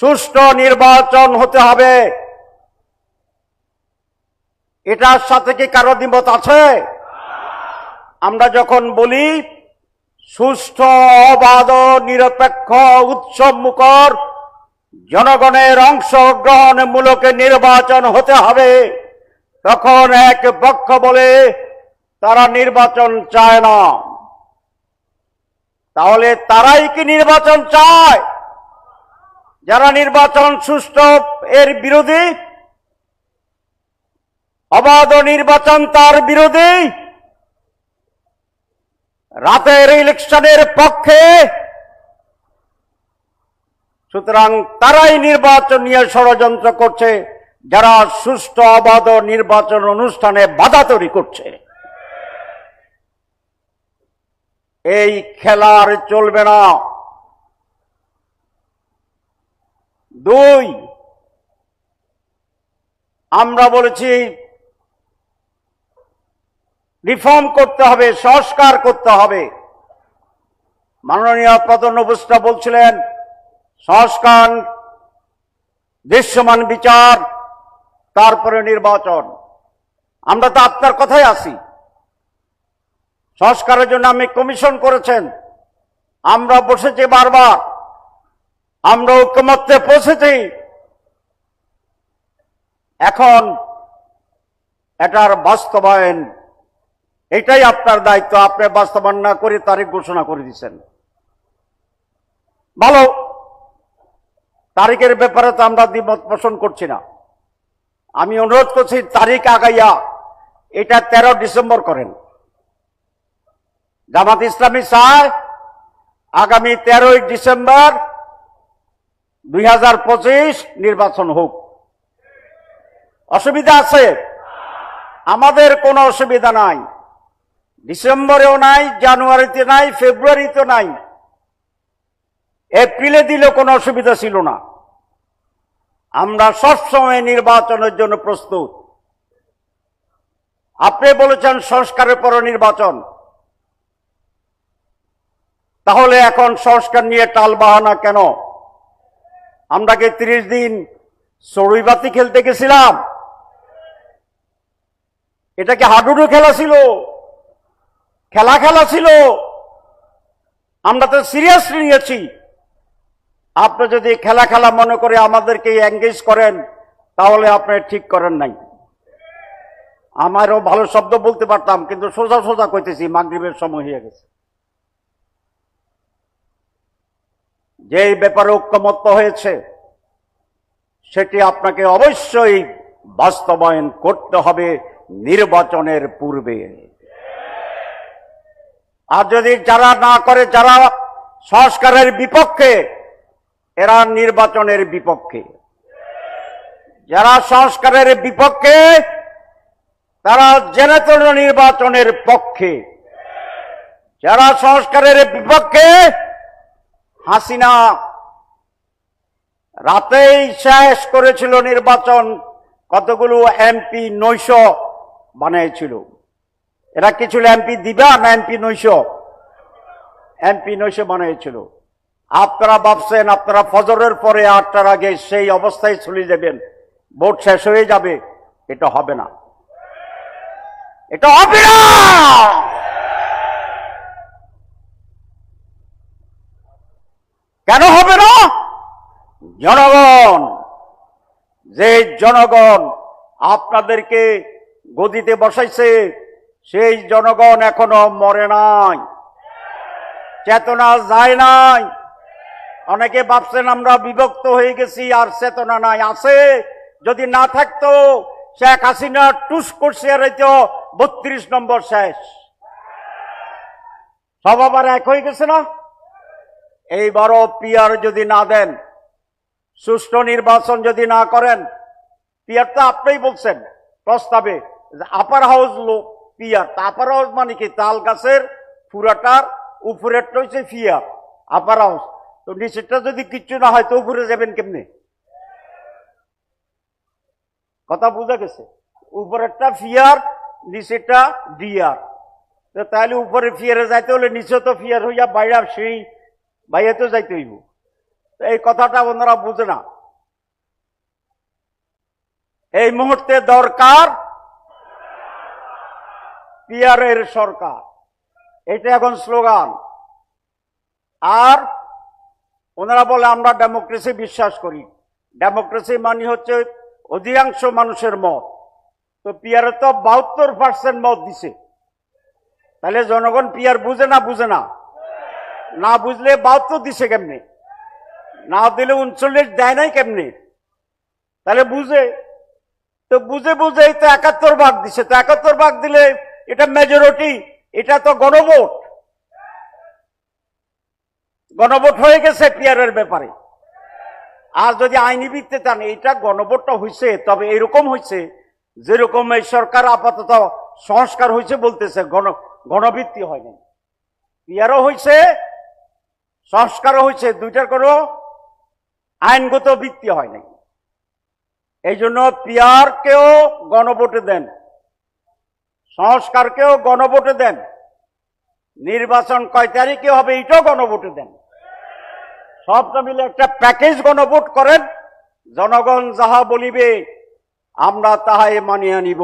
সুষ্ঠু নির্বাচন হতে হবে। এটার সাথে কি কারও দ্বিমত আছে? আমরা যখন বলি, সুষ্ঠু, অবাধ, নিরপেক্ষ, উৎসব মুখর, জনগণের অংশগ্রহণমূলক নির্বাচন হতে হবে, তখন এক পক্ষ বলে, তারা নির্বাচন চায় না। তাহলে তারাই কি নির্বাচন চায়? যারা নির্বাচন সুষ্ঠু এর বিরোধী, অবাধ নির্বাচন তার বিরোধী, রাতের ইলেকশনের পক্ষে, সুতরাং তারাই নির্বাচন নিয়ে ষড়যন্ত্র করছে, যারা সুষ্ঠু অবাধ নির্বাচন অনুষ্ঠানে বাধা তৈরি করছে। এই খেলার চলবে না। দুই, আমরা বলেছি রিফর্ম করতে হবে, সংস্কার করতে হবে। মাননীয় প্রধান উপস্থিত বলছিলেন, সংস্কার, দৃশ্যমান বিচার, তারপরে নির্বাচন। আমরা তো আপনার কথাই আসি। সংস্কারের জন্য আমি কমিশন করেছেন। আমরা বসেছি বারবার। আমরা ঐক্যমত্যে পৌঁছেছি। এখন এটার বাস্তবায়ন, এটাই আপনার দায়িত্ব। আপনি বাস্তবায়ন না করে তারিখ ঘোষণা করে দিচ্ছেন ভালো, তারিখের ব্যাপারে তো আমরা দ্বিমত পোষণ করছি না। আমি অনুরোধ করছি, তারিখ আগাইয়া এটা তেরো ডিসেম্বর করেন। জামাত ইসলামী চায় আগামী তেরোই ডিসেম্বর দুই হাজার পঁচিশ নির্বাচন হোক। অসুবিধা আছে? আমাদের কোনো অসুবিধা নাই। ডিসেম্বরেও নাই, জানুয়ারিতে নাই, ফেব্রুয়ারিতে নাই। এপ্রিলে দিলে কোনো অসুবিধা ছিল না। আমরা সবসময় নির্বাচনের জন্য প্রস্তুত। আপনি বলেছেন সংস্কারের পর নির্বাচন। তাহলে এখন সংস্কার নিয়ে টাল বাহানা কেন? আমরা কি তিরিশ দিন চড়ুইবাতি খেলতে গেছিলাম। এটা কি হাডুডু খেলা ছিল। খেলা খেলা ছিল। আমরা তো সিরিয়াসলি নিয়েছি। আপনি যদি খেলা খেলা মনে করে আমাদেরকে এঙ্গেজ করেন, তাহলে আপনি ঠিক করেন নাই। আমারও ভালো শব্দ বলতে পারতাম, কিন্তু সোজা সোজা কইতেছি, মাগরিবের সময় হয়ে গেছে। যেই ব্যাপারে ঐক্যমত্য হয়েছে, সেটি আপনাকে অবশ্যই বাস্তবায়ন করতে হবে নির্বাচনের পূর্বে। আর যদি যারা না করে, যারা সংস্কারের বিপক্ষে, এরা নির্বাচনের বিপক্ষে। যারা সংস্কারের বিপক্ষে, তারা জেনেতন নির্বাচনের পক্ষে। যারা সংস্কারের বিপক্ষে হাসিনা রাতেই শেষ করেছিল নির্বাচন, কতগুলো এমপি নৈশ বানিয়েছিল। এরা কি ছিল এমপি দিবা না, এমপি নৈশ। এমপি নৈশ বানিয়েছিল। আপনারা ভাবছেন, আপনারা ফজরের পরে আটটার আগে সেই অবস্থায় চলে যাবেন, ভোট শেষ হয়ে যাবে, এটা হবে না। এটা হবে না কেন হবে না জনগণ, যে জনগণ আপনাদেরকে গদিতে বসাইছে, সেই জনগণ এখনও মরে নাই, চেতনা যায় নাই। অনেকে ভাবছেন আমরা বিভক্ত হয়ে গেছি, আর চেতনা নাই, আছে, যদি না থাকতো, শেখ হাসিনা টুস করছে, আর তো বত্রিশ নম্বর শেষ। সব আবার এক হয়ে গেছে না? এইবারও পিয়ার যদি না দেন সুষ্ঠু নির্বাচন যদি না করেন পিয়ার তো আপনিই বলছেন, প্রস্তাবে আপার হাউস লো পিয়ার আপার হাউস মানে কি? তাল গাছের পুরাটার উপরেরটা হচ্ছে ফিয়ার আপার হাউস তো নিচেরটা যদি কিচ্ছু না হয়, তো উপরে যাবেন কেমনে? কথা বোঝা গেছে? উপরেরটা ফিয়ার নিচেরটা ডিয়ার। তাহলে উপরে ফিয়ারে যাইতে হলে নিচে তো ফিয়ার হইয়া বাইরে সেই বাইরে তো যাইতে হইব। এই কথাটা ওনারা বুঝে না। এই মুহূর্তে দরকার পিয়ারের সরকার। এটা এখন স্লোগান। আর ওনারা বলে, আমরা ডেমোক্রেসি বিশ্বাস করি। ডেমোক্রেসি মানে হচ্ছে অধিকাংশ মানুষের মত। তো পিয়ারে তো বাহাত্তর পার্সেন্ট মত দিছে। তাহলে জনগণ পিয়ার বুঝে না বুঝে না? না বুঝলে বাহাত্তর দিছে কেমনে? না দিলে উনচল্লিশ দেয় নাই কেমনি? তাহলে বুঝে। তো বুঝে বুঝে তো একাত্তর ভাগ দিছে। তো একাত্তর ভাগ দিলে এটা মেজরিটি এটা তো গণভোট। গণভোট হয়ে গেছে পিয়ারের ব্যাপারে। আর যদি আইনি চান এটা গণভোটটা হয়েছে তবে এরকম হয়েছে যেরকম এই সরকার আপাতত সংস্কার হয়েছে বলতেছে, গণ, গণভিত্তি হয়নি পিয়ারও হয়েছে সংস্কারও হয়েছে দুইটার কোনো আইনগত ভিত্তি হয় নাই। এই জন্য পিয়ারকেও গণভোটে দেন, সংস্কারকেও গণভোটে দেন, নির্বাচন কয় তারিখে হবে এটাও গণভোটে দেন। সবটা মিলে একটা প্যাকেজ গণভোট করেন, জনগণ যাহা বলিবে, আমরা তাহাই মানিয়া নিব।